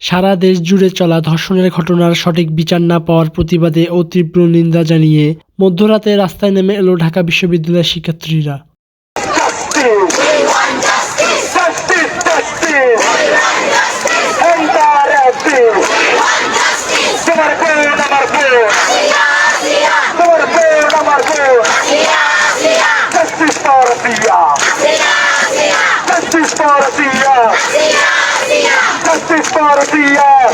সারা দেশ জুড়ে চলা ধর্ষণের ঘটনার সঠিক বিচার না পাওয়ার প্রতিবাদে ও তীব্র নিন্দা জানিয়ে মধ্যরাতে রাস্তায় নেমে এলো ঢাকা বিশ্ববিদ্যালয়ের শিক্ষার্থীরা। Russia! Justice for Russia!